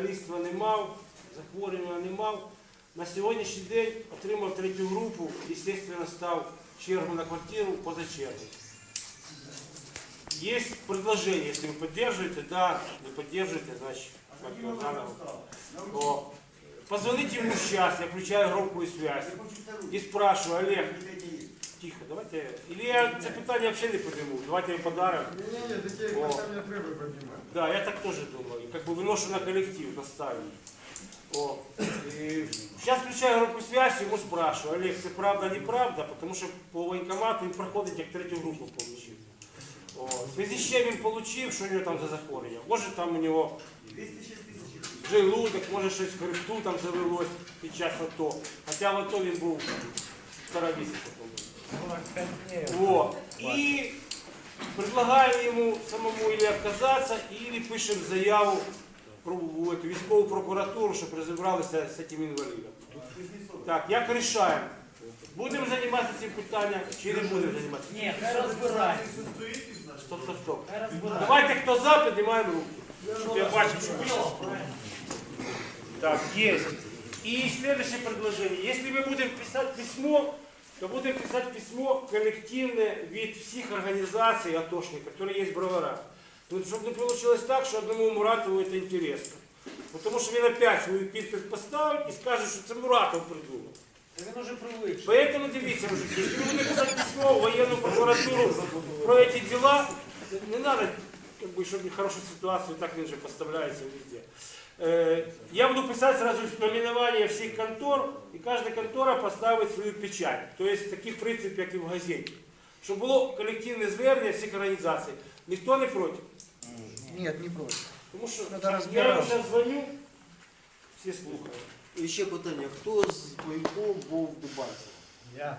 каліцтва не мав, захворювання не мав. На сьогоднішній день отримав третю групу, естественно, став чергу на квартиру поза чергою. Есть предложение, если вы поддерживаете, да, не поддерживаете, значит, как его заново. О, Позвоните ему сейчас, я включаю громкую связь и спрашиваю, Олег, тихо, давайте, или я це питання взагалі не подниму, давайте їм подарок. Не-не-не, такие О. питания треба поднимать. Да, я так тоже думаю. Как бы выношу на коллектив, наставлю. О. И сейчас включаю группу связи, ему спрашиваю, Олег, це правда, неправда, потому що по воєнкомату він проходить як третю групу получив. О. В связи з чим він получив, що у нього там за захворювання. Може там у нього желудок, може щось в хребту там завелось під час АТО. Хоча в АТО він був півтора місяця, по-моєму. самому или отказаться, или пишем заяву про в эту військову прокуратуру, щоб розібралися з цим інвалідом. Так, як рішаємо? Будемо займатися цим питанням чи не будемо займатися? Ні, хай розбирай. Стоп, стоп, стоп. Хай розбирай. Давайте, хто за, піднімаємо руки. Щоб я бачив, що ви щас Так, есть. И следующее предложение. Если мы будем писать письмо, то будем писать письмо коллективное вид всех организаций атошных, которые есть в Броварах. Ну, чтобы не получилось так, что одному Муратову это интересно. Потому что він опять свою підпис поставить і скаже, що це Муратов придумав. Та Він уже привик. Поэтому дивіться, мужики, если вы будете писать письмо в военную прокуратуру про эти дела, не надо, как бы, чтобы хорошую ситуацию, так він же поставляется везде. Э, Я буду писать сразу наименование всех контор, и каждая контора поставить свою печать. То есть таких принципів, як і в газеті. Щоб було колективне звернення всіх організацій. Ніхто не проти. Нет, не против. Тому що Надо я їм розбиратися. зараз дзвоню, всі слухають. І ще питання, хто з воєнком був в Дебальцево? Я.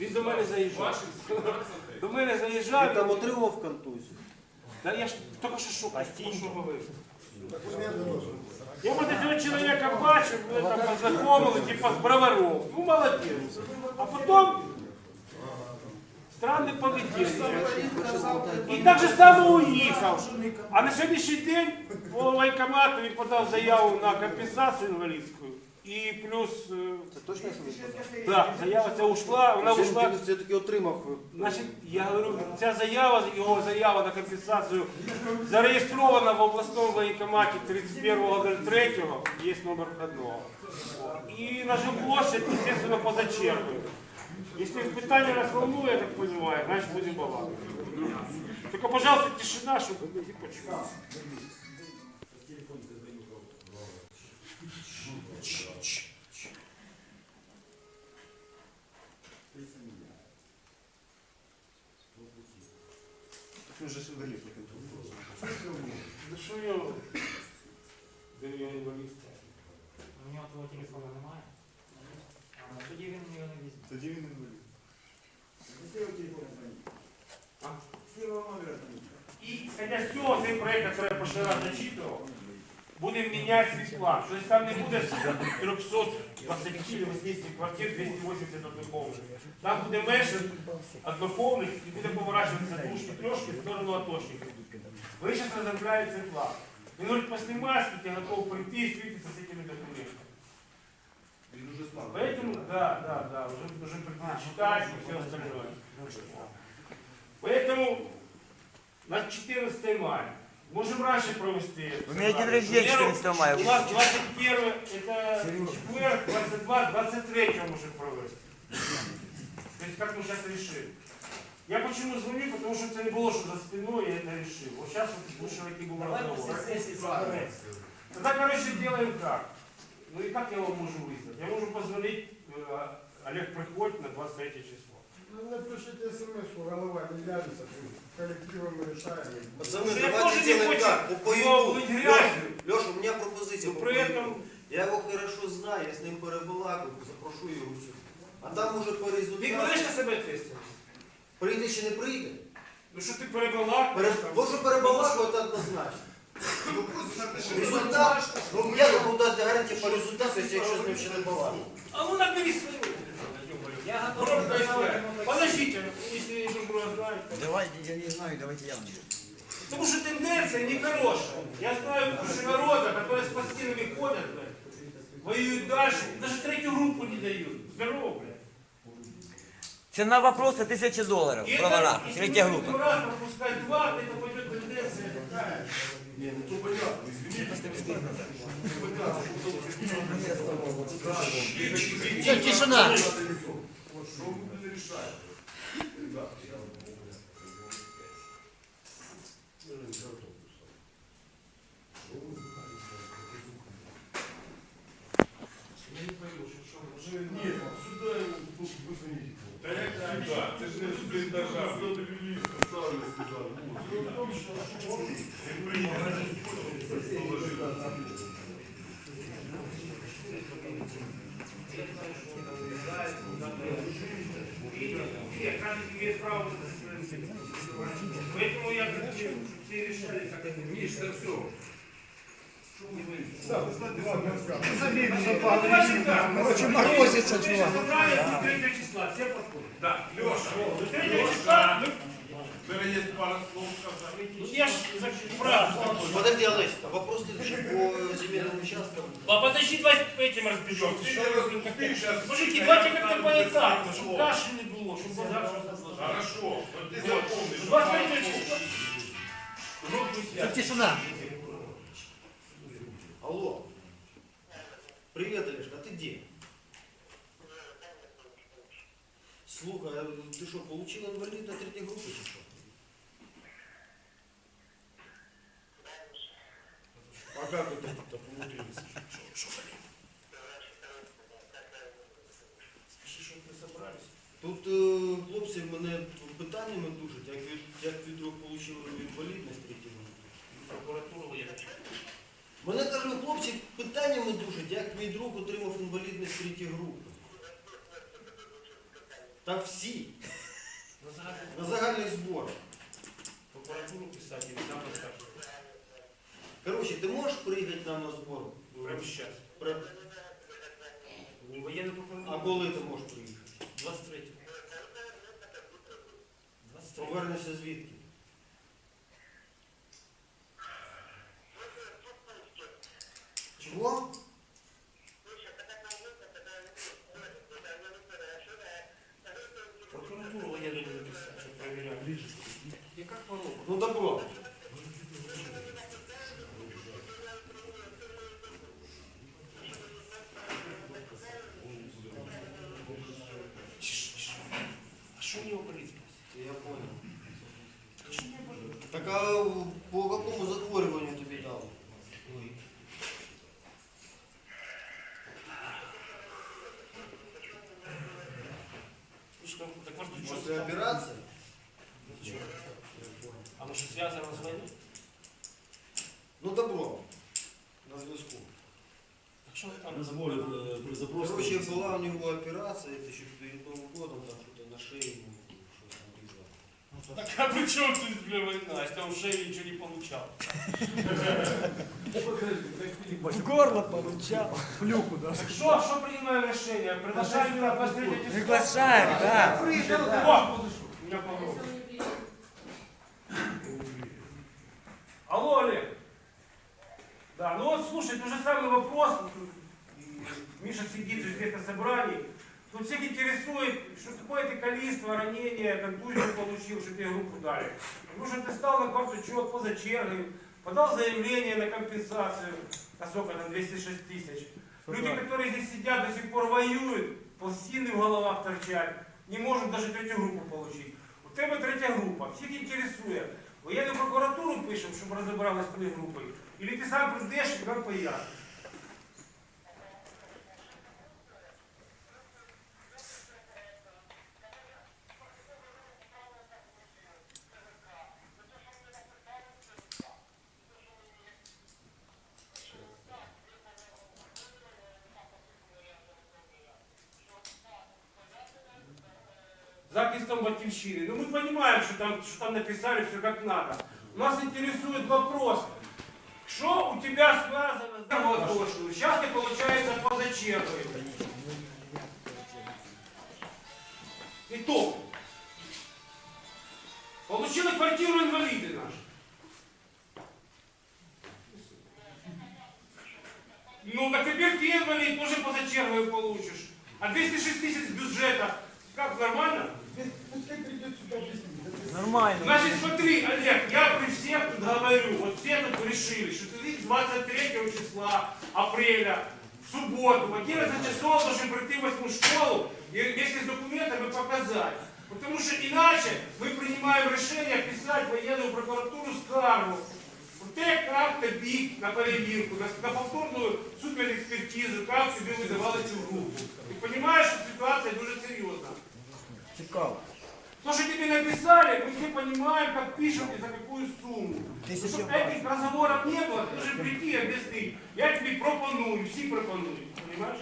Він до мене заїжджав. До мене Він заїжджав. там отримав контузію? Да я ж тільки що шукав, що говорив. Документы нужны. Я вот этого человека бачив, ми там познакомили, типа з броваров. Ну, молодець. А потім странне поведіння. І так же само уїхав. А на сьогоднішній день по воєнкомату він подав заяву на компенсацію інвалідську. І плюс, Це точно слідчий? да, заява ця ушла, вона ушла. Він все-таки отримав. Значить, я говорю, ця заява, його заява на компенсацію зареєстрована в обласному воєнкоматі 31.03, є номер входного. І на жилплощадь, естественно, поза чергою. Якщо питання нас волнує, я так розумію, значить будемо балакати. Тільки, пожалуйста, тишина, щоб не почули. Ну що його? цього, цей проект, який я перший раз зачитував, будемо міняти свій план. Тобто там не буде 320 чи 80 квартир, 280 одноповних. Там буде менше одноповних і буде поворачуватися дужки трошки в сторону атошників. Ви зараз розробляєте цей план. Він говорить, поснімай, скільки готов прийти і встретиться з цими документами. Він уже знав. Поэтому, да, да, да, уже, уже читать и все остальное. Поэтому на 14 мая. Можем раньше провести. У меня день рождения 14 мая. У нас 21 это четверг, 22, 23 можем провести. То есть как мы сейчас решили. Я почему звоню, потому что это не было, что за спиной, я это решил. Вот сейчас вот слушаю, какие был Давай разговор. після сесії зберемося. Тогда, короче, делаем как? Ну и как я вам могу вызвать? Я могу позвонить, э, Олег, приходь на 23 число. Ну, напишите смс, голова не явится, коллективом мы решаем. Пацаны, Ну, я давайте тоже не сделаем хочу так, по его поеду. быть Леша, грязью. Леша, у меня пропозиция Но по при поеду. этом, Я его хорошо знаю, я с ним перебалакаю, запрошу його сюди. А там уже по ты результату. берешь на себе ответственность? Прийде чи не прийде? Ну что ты перебалак? Пере... Бо що перебалакувати однозначно. Результат, ну я не буду дати гарантії по результату, якщо з ним ще не балакаю. А ну набери свою. Я готовий Громкая поставити связь. йому Подождите, если друг друга знаете. Давайте, я не знаю, давайте я вам. Потому что тенденция нехорошая. Я знаю кучу народа, которые с пластинами ходят, блядь, воюют дальше, даже третью группу не дают. Здорово, блядь. Цена вопроса тысяча долларов. И В броварах. это, если Третья мы будем группа. раз пропускать два, то это пойдет тенденция такая. Не, ну то понятно, извините. Все, тишина. Что вы будете решать? Ребята, я Нет, сюда его вызвоните. Да як сюди? Це ж не сюди держава. Сюди довели, сказали, сказали. Поэтому я хочу, все решали, как это. Миш, это все. Что вы говорите? Давайте так. Короче, морозится, чувак. собрали 3 числа, все подходят. Так, Леша, До 3 числа мы... в мене є пара слов сказати. Ну, Я ж за правду. Подожди, Олесь, а вопрос следующий по земельным участкам. А подожди, давай этим Що, разберемся. ти не розумієш, зараз... Мужики, давайте как-то поэтапно, чтобы каши не было, чтобы базар что-то Хорошо, от ти запомниш. 23 числа. Группу связь. Тишина. Алло. Привет, Олежка, а ты где? Слухай, а ты что, получил инвалид на третьей группе или что? кажуть, хлопці питаннями душать, як мій друг отримав інвалідність третій групи. Так всі. на загальну На загальний збор. прокуратуру писать или там расскажешь. Коротше, ти можеш приїхати нам на збор? Прямо сейчас. При- Военный А прокурор. коли ти можеш приїхати? 23. 23. Повернешся звідки? Ну добро. А что у него болит? Я понял. Так что у него болит? Так а по какому захворюванню тобі дали? Слушай, так может После операции? А мы что, связано с войной? Ну добро. На зв'язку. Так что вы там? Короче, была у него операция, это еще перед Новым годом, там что-то на шее ему что-то обрезали. Так а при чем тут, бля, война, если он в шее ничего не получал? В горло получал. В люку даже. Что, что принимаем решение? Приглашаем на 23 число? Приглашаем, да. О, у меня попробуй. Алло, Олег. Да, ну вот слушай, тот же самый вопрос. Миша сидит же здесь на собрании. Тут всех интересует, что такое это количество ранения, контузию получил, что тебе группу дали. Потому что ты стал на карту счет поза чергой, подал заявление на компенсацию, на сколько там, 206 тысяч. Люди, которые здесь сидят, до сих пор воюют, пластины в головах торчат, не можуть даже третю групу получить. У тебе третя група, всіх інтересує. Воєнну прокуратуру пишемо, щоб розібралися з твоєю групою. Или ти сам прийдеш і нам поясниш. Захистом батьківщины. Ну мы понимаем, что там, что там написали все как надо. Нас интересует вопрос, что у тебя связано с Молотошью? Сейчас ты, получается, позачеркиваешь. Итог. Получили квартиру инвалиды наши. теперь ты инвалид, тоже позачерговый получишь. А 206 тысяч с бюджета, как, нормально? Пускай придет сюда объяснить. Нормально. Значит, смотри, Олег, я при всех тут говорю, вот все тут решили, что ты 23 числа апреля, в субботу, в 11 часов должен прийти в восьмую школу и вместе с документами показать. Потому что иначе мы принимаем решение писать в военную прокуратуру скаргу. Те, как тобі на перевірку, на, на повторну суперекспертизу, як тобі видавали цю групу. Ти розумієш, що ситуація дуже серйозна. Цікаво. То, что тебе написали, мы все понимаем, как пишем и за какую сумму. Тысяча Чтобы баксов. этих разговоров не было, ты должен прийти и объяснить. Я тебе пропоную, все пропонуют, понимаешь?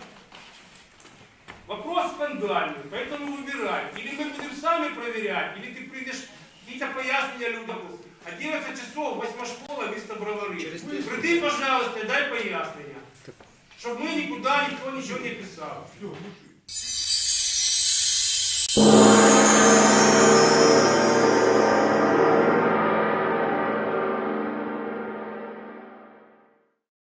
Вопрос скандальный, поэтому выбирай. Или мы будем сами проверять, или ты придешь, какие-то пояснения людям. 11 часов, 8 школа, місто Бровари. Приди, пожалуйста, дай пояснення. Щоб ми нікуди ніхто нічого не писав. Все, мужик.